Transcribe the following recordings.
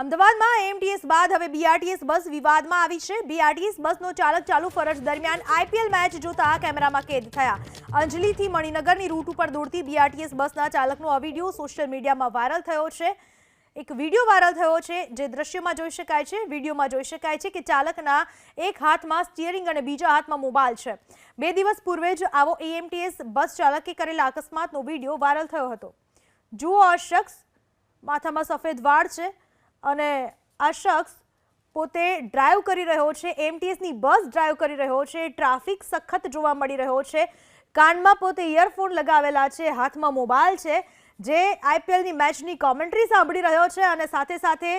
અમદાવાદમાં એમટીએસ બાદ હવે બીઆરટીએસ બસ વિવાદમાં આવી છે. બીઆરટીએસ બસનો ચાલક ચાલુ ફરજ દરમિયાન આઈપીએલ મેચ જોતા કેમેરામાં કેદ થયા. અંજલીથી મણિનગરની રૂટ ઉપર દોડતી બીઆરટીએસ બસના ચાલકનો આ વીડિયો સોશિયલ મીડિયામાં વાયરલ થયો છે. એક વીડિયો વાયરલ થયો છે, જે દ્રશ્યમાં જોઈ શકાય છે. વિડીયોમાં જોઈ શકાય છે કે ચાલકના એક હાથમાં સ્ટિયરિંગ અને બીજા હાથમાં મોબાઈલ છે. બે દિવસ પૂર્વે જ આવો એએમટીએસ બસ ચાલકે કરેલા અકસ્માતનો વીડિયો વાયરલ થયો હતો. જુઓ આ શખ્સ માથામાં સફેદ વાળ છે. અને આ શખ્સ પોતે ડ્રાઈવ કરી રહ્યો છે એમટીએસની બસ ડ્રાઈવ કરી રહ્યો છે, ટ્રાફિક સખત જોવા મળી રહ્યો છે. કાનમાં પોતે ઇયરફોન લગાવેલા છે, હાથમાં મોબાઈલ છે, જે આઈપીએલની મેચની કોમેન્ટ્રી સાંભળી રહ્યો છે અને સાથે સાથે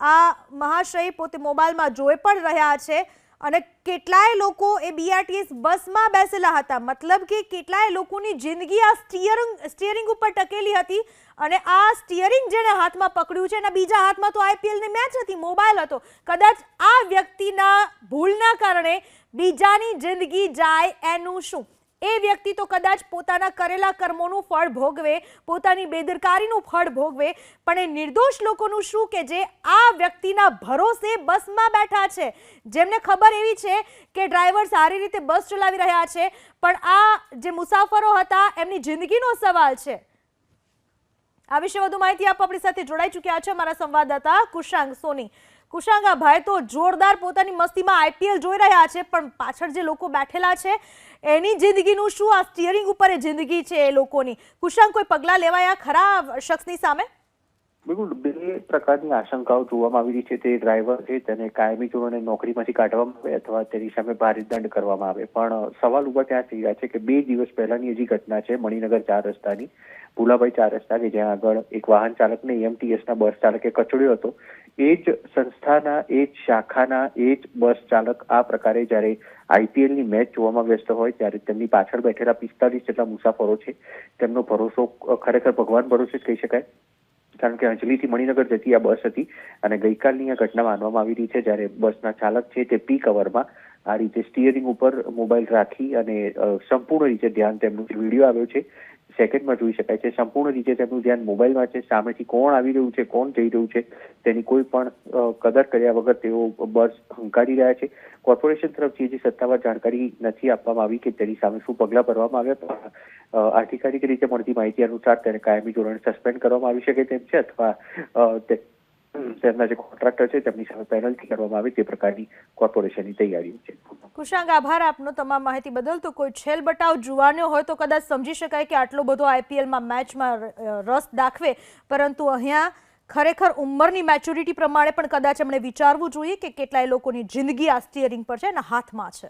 આ મહાશય પોતે મોબાઈલમાં જોઈ પણ રહ્યા છે. અને કેટલાય લોકો એ બીઆરટીએસ બસમાં બેસેલા હતા. મતલબ કે કેટલાય લોકોની જિંદગી આ સ્ટીયરિંગ સ્ટીયરિંગ ઉપર ટકેલી હતી અને આ સ્ટીયરિંગ જેણે હાથમાં પકડ્યું છે એના બીજા હાથમાં તો આઈપીએલની મેચ હતી, મોબાઈલ હતો. કદાચ આ વ્યક્તિના ભૂલના કારણે બીજાની જિંદગી જાય એનું શું? એ વ્યક્તિ તો કદાચ પોતાના કરેલા કર્મોનું ફળ ભોગવે, પોતાની બેદરકારીનું ફળ ભોગવે, પણ એ નિર્દોષ લોકોનું શું કે જે આ વ્યક્તિના ભરોસે બસમાં બેઠા છે? જેમને ખબર એવી છે કે ડ્રાઈવર સારી રીતે બસ ચલાવી રહ્યા છે, પણ આ જે મુસાફરો હતા એમની જિંદગીનો સવાલ છે. આ વિશે વધુ માહિતી આપ આપણી સાથે જોડાઈ ચૂક્યા છે. અમારા સંવાદદાતા કુશાંગ સોની. કુશાંગ ભાઈ તો જોરદાર પોતાની મસ્તીમાં આઈપીએલ જોઈ રહ્યા છે, પણ પાછળ જે લોકો બેઠેલા છે, એની જિંદગીનું શું આ સ્ટીયરિંગ ઉપર જિંદગી છે એ લોકોની? કુશાંગ, કોઈ પગલાં લેવાયા ખરા શખ્સની સામે? બિલકુલ, બે પ્રકારની આશંકાઓ જોવામાં આવી રહી છે. તે ડ્રાઈવર છે, તેને કાયમી ધોરણે નોકરીમાંથી કાઢવામાં આવે અથવા તેની સામે ભારે દંડ કરવામાં આવે. પણ સવાલ ઊભા ત્યાં થઈ રહ્યા છે કે બે દિવસ પહેલાની હજી ઘટના છે, મણિનગર ચાર રસ્તાની. ભુલાભાઈ ચાર રસ્તા કે જ્યાં આગળ એક વાહન ચાલકને એમટીએસના બસ ચાલકે કચડ્યો હતો, એ જ સંસ્થાના, એ જ શાખાના, એ જ બસ ચાલક આ પ્રકારે જ્યારે આઈપીએલની મેચ જોવામાં વ્યસ્ત હોય ત્યારે તેમની પાછળ બેઠેલા પિસ્તાલીસ જેટલા મુસાફરો છે, તેમનો ભરોસો ખરેખર ભગવાન ભરોસે જ કહી શકાય. કારણ કે અંજલીથી મણિનગર જતી આ બસ હતી અને ગઈકાલની આ ઘટના માનવામાં આવી રહી છે, જ્યારે બસના ચાલક છે તે પીક અવરમાં આ રીતે સ્ટીયરિંગ ઉપર મોબાઈલ રાખી અને સંપૂર્ણ રીતે ધ્યાન તેમનું, વીડિયો આવ્યો છે. સેકન્ડમાં જોઈ શકાય છે. સંપૂર્ણ રીતે તેમનું ધ્યાન મોબાઈલમાં છે. સામેથી કોણ આવી રહ્યું છે? કોણ જઈ રહ્યું છે? તેની કોઈ પણ કદર કર્યા વગર તેઓ બસ હંકારી રહ્યા છે. કોર્પોરેશન તરફથી હજી સત્તાવાર જાણકારી નથી આપવામાં આવી કે તેની સામે શું પગલાં ભરવામાં આવ્યા આધિકારિક રીતે મળતી માહિતી અનુસાર તેને કાયમી ધોરણે સસ્પેન્ડ કરવામાં આવી શકે તેમ છે અથવા અ, જે કોન્ટ્રાક્ટર છે તેમની સામે પેનલ્ટી કરવામાં આવે તે પ્રકારની કોર્પોરેશનની તૈયારીઓ છે. કુશાંગ આભાર આપનો તમામ માહિતી બદલ. તો કોઈ છેલ બટાવ જુવાનો હોય તો કદાચ સમજી શકાય કે આટલો બધો આઈપીએલમાં મેચમાં રસ દાખવે. પરંતુ અહીંયા ખરેખર ઉંમરની મેચ્યોરિટી પ્રમાણે પણ કદાચ એમણે વિચારવું જોઈએ કે કેટલાય લોકોની જિંદગી આ સ્ટિયરિંગ પર છે અને હાથમાં છે.